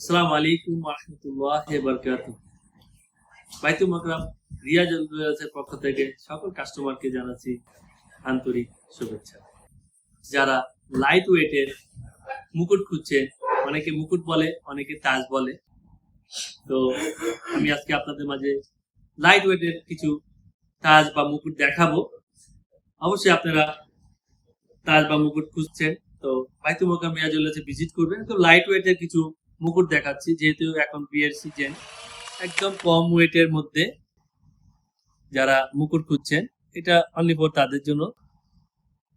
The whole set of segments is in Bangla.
আসসালামু আলাইকুম রহমতুল্লাহ বরকাত বাইতুল মাকরাম রিয়াজ জুয়েলার্সের পক্ষ থেকে সকল কাস্টমারকে জানাচ্ছি আন্তরিক শুভেচ্ছা। যারা লাইট ওয়েটের মুকুট খুঁজছেন, অনেকে মুকুট বলে, অনেকে তাজ বলে। তো আমি আজকে আপনাদের মাঝে লাইট ওয়েটের কিছু তাজ বা মুকুট দেখাবো। অবশ্যই আপনারা তাজ বা মুকুট খুঁজছেন, তো বাইতুল মাকরাম রিয়াজ ভিজিট করবেন। তো লাইট ওয়েটের কিছু মুকুট দেখাচ্ছি, যেহেতু এখন বিয়ের সিজন একদম কম ওয়েটের মধ্যে যারা মুকুট খুঁজছেন, এটা অনলি ফর তাদের জন্য।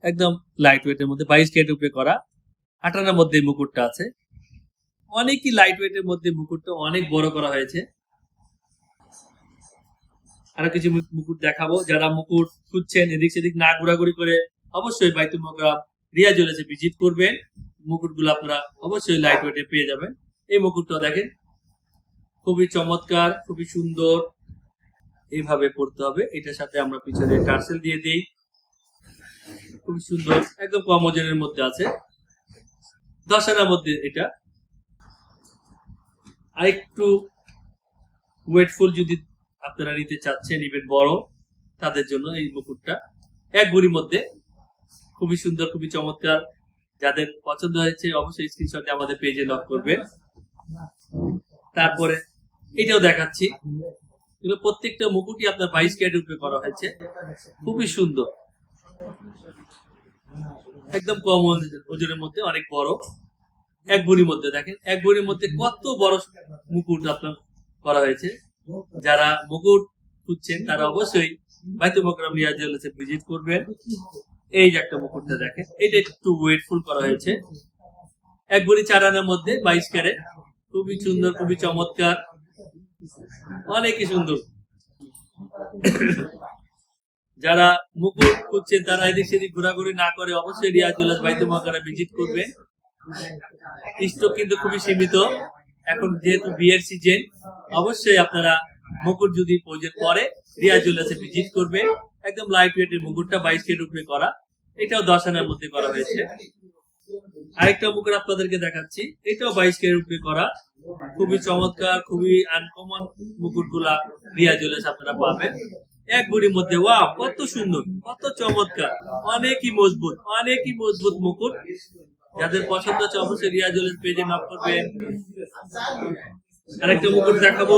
একদম লাইট ওয়েটের মধ্যে, বাইশ কেট উপরে করা আটানার মধ্যে মুকুটটা আছে। অনেকই লাইট ওয়েটের মধ্যে মুকুটটা অনেক বড় করা হয়েছে। আরও কিছু মুকুট দেখাবো। যারা মুকুট খুঁজছেন, এদিক সেদিক না ঘোরাঘুরি করে, অবশ্যই বাইতুল মকরাম রিয়া জ্বলেছে ভিজিট করবেন। মুকুটগুলো আপনারা অবশ্যই লাইট ওয়েটে পেয়ে যাবেন। এই মুকুটটা দেখেন। খুবই চমৎকার, খুবই সুন্দর। এইভাবে পড়তে হবে। এটার সাথে আমরা পিছনে টার্সেল দিয়ে দিই। খুবই সুন্দর, একদম কম ওজনের মধ্যে আছে। দশ আনার মধ্যে এটা। আরেকটু ওয়েটফুল যদি আপনারা নিতে চাচ্ছেন ইভেন বড়, তাদের জন্য এই মুকুটটা এক গুড়ির মধ্যে। খুবই সুন্দর, খুবই চমৎকার। যাদের পছন্দ হয়েছে, অবশ্যই স্ক্রিনশটে আমাদের পেজে লক করবেন। তারপরে এটাও দেখাচ্ছি। এগুলো প্রত্যেকটা মুকুটই আপনার বাইশ ক্যারেট রূপে করা হয়েছে। খুবই সুন্দর। একদম কম ওজনের মধ্যে, অনেক বড়। এক ভরির মধ্যে দেখেন, এক ভরির মধ্যে কত বড় মুকুট আপনার করা হয়েছে। যারা মুকুট খুঁজছেন, তারা অবশ্যই বাইতুল মকরম ভিজিট করবেন। এই যে একটা মুকুটটা দেখেন এটা একটু ওয়েটফুল করা হয়েছে। এক ভরি চার আনার মধ্যে বাইশ ক্যারেট। খুবই সুন্দর, খুবই চমৎকার। অনেকই সুন্দর। যারা মুকুট খুঁজছেন, তারা এদিক সেদিক ঘোরাঘুরি না করে অবশ্যই রিয়াজ জুয়েলার্স বাইতুল মকরা ভিজিট করবে স্টক কিন্তু খুবই সীমিত। এখন যেহেতু বিয়ের সিজন অবশ্যই আপনারা মুকুট যদি প্রয়োজন পরে, রিয়াজ জুয়েলার্সে ভিজিট করবে একদম লাইট ওয়েটের মুকুটটা বাইশ কের উপরে করা। এটাও দশ আনার মধ্যে করা হয়েছে। আরেকটা মুকুট আপনাদেরকে দেখাচ্ছি। এটাও বাইশ কের উপরে করা। খুবই চমৎকার, খুবই আনকমন মুকুটগুলা রিয়া জুয়েলার্স আপনারা পাবেন। এক গুড়ির মধ্যে, ওয়াও, কত সুন্দর, কত চমৎকার। অনেকই মজবুত অনেকই মজবুত মুকুট। যাদের পছন্দ আছে অবশ্যই রিয়া জুয়েলার্স পেজে নক করবেন। আরেকটা মুকুট দেখাবো।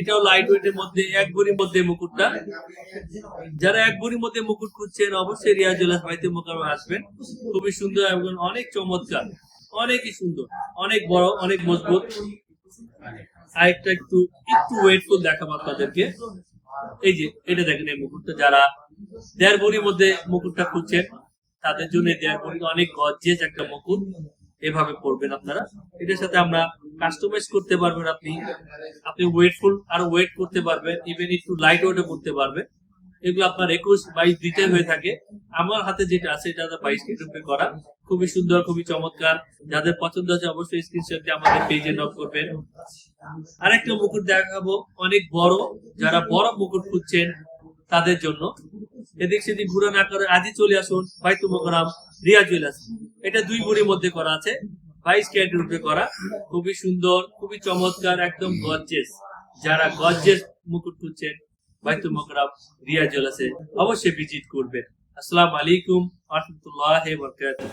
এটাও লাইট ওয়েটের মধ্যে, এক ভরির মধ্যে মুকুটটা। যারা এক ভরির মধ্যে মুকুট খুঁজছেন, অবশ্যই রিয়া জুয়েলার্স বাড়িতে মোকামে আসবেন। খুবই সুন্দর এবং অনেক চমৎকার, অনেকই সুন্দর, অনেক বড়, অনেক মজবুত। আরেকটা একটু একটু ওয়েটফুল দেখাবো আপনাদেরকে। এই যে, এটা দেখেন এই মুকুটটা, যারা দেড় ভরির মধ্যে মুকুটটা খুঁজছেন, তাদের জন্য দেড় ভরি অনেক গর্জেস একটা মুকুট। এভাবে পড়বেন আপনারা। এটার সাথে আমরা কাস্টমাইজ করতে পারবেন আপনি। আপনি ওয়েটফুল, আর ওয়েট করতে পারবেন ইভেন একটু লাইট ওয়েটও করতে পারবেন। এগুলো আপনার একুশ বাইশ দুইটাই হয়ে থাকে। আমার হাতে যেটা আছে, এটা বাইশ রুপে করা। খুবই সুন্দর, খুবই চমৎকার। যাদের পছন্দ আছে অবশ্যই স্ক্রিনশট দিয়ে আমাদের পেজে নক করবেন। আরেকটা মুকুট দেখাবো, অনেক বড়। যারা বড় মুকুট খুঁজছেন, তাদের জন্য। এদিক সেদিক ঘুরে না করে আজই চলে আসুন বাইতু মকরাম রিয়া জুয়েলার্স। এটা দুই বুড়ির মধ্যে করা আছে। বাইশ ক্যারেট রূপে করা। খুবই সুন্দর, খুবই চমৎকার, একদম গর্জেস যারা গর্জেস মুকুট খুঁজছেন বাইতু মকরাব রিয়া জুয়েলার্সে অবশ্যই ভিজিট করবেন। আসসালামু আলাইকুম রহমতুল্লাহ বরকাতুহ।